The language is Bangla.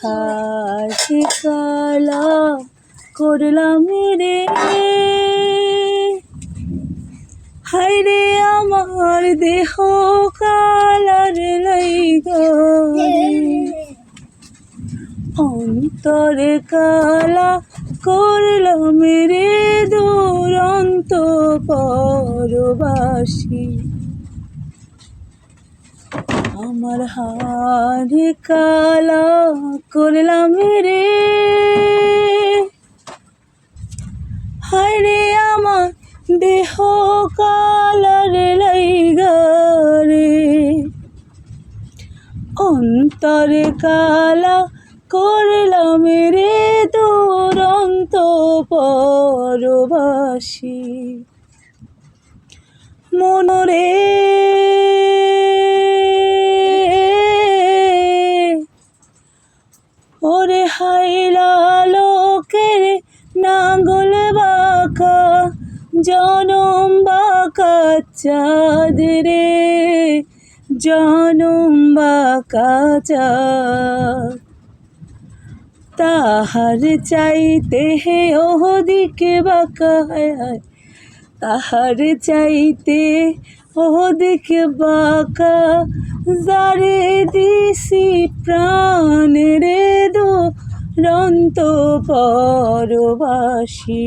হাসি কালা করলাম রে। হায় রে আমার দেহ কালার অন্তরে কালা করলাম রে দুরন্ত পরবাসী। আমার হাড়ি কালা করলাম রে। হায় রে আমার দেহ কালার লাইগারে অন্তরে কালা করলাম রে দুরন্ত পরবাসী। মনরে ওরে হাইলা লোকের নাঙ্গল বাঁকা, জনম বাঁকা চাঁদ রে, জনম বাঁকা চাঁদ। তাহার চাইতে হে ওদিকে বাঁকা হায় তাহার চাইতে ওদিকে বাঁকা দিছি প্রাণ রে রন্ত পরবাসী।